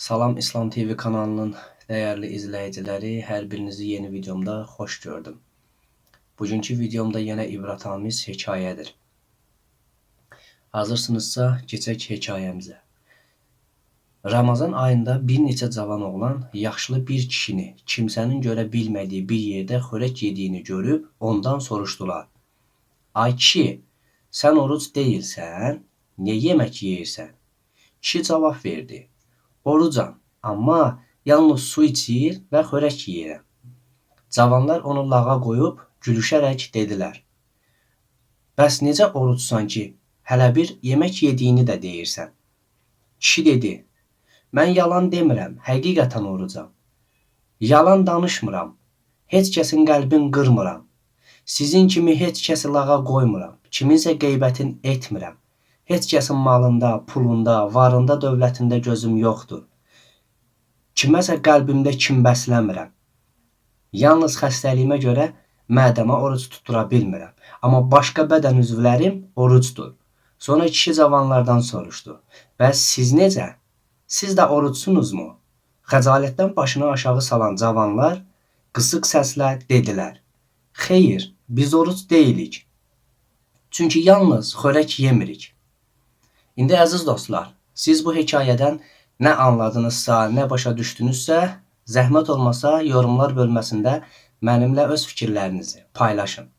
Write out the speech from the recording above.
Salam İslam TV kanalının dəyərli izləyiciləri, hər birinizi yeni videomda xoş gördüm. Bugünkü videomda yenə ibrətamiz hekayədir. Hazırsınızsa keçək hekayəmizə. Ramazan ayında bir neçə cavan oğlan yaşlı bir kişini kimsənin görə bilmədiyi bir yerdə xörək yediyini görüb ondan soruşdular. Ay kişi, sən oruc deyilsən, niyə yemək yeyirsən? Kişi cavab verdi. Orucam, amma yalnız su içir və xörək yeyirəm. Cavanlar onu lağa qoyub gülüşərək dedilər. Bəs necə orucsan ki, hələ bir yemək yediyini də deyirsən? Kişi dedi. Mən yalan demirəm, həqiqətən orucam. Yalan danışmıram. Heç kəsin qəlbin qırmıram. Sizin kimi heç kəsi lağa qoymuram. Kiminsə qeybətini etmirəm. Heç kəsin malında, pulunda, varında, dövlətində gözüm yoxdur. Kiməsə qəlbimdə kin bəsləmirəm. Yalnız xəstəliyimə görə mədəmə oruc tutura bilmirəm. Amma başqa bədən üzvlərim orucdur. Sonra kişi cavanlardan soruşdu. Bəs siz necə? Siz də orucsunuzmu? Xəcalətdən başını aşağı salan cavanlar qısıq səslə dedilər. Xeyr, biz oruc deyilik. Çünki yalnız xörək yemirik. İndi əziz dostlar, siz bu hekayədən nə anladınızsa, nə başa düşdünüzsə, zəhmət olmasa yorumlar bölməsində mənimlə öz fikirlərinizi paylaşın.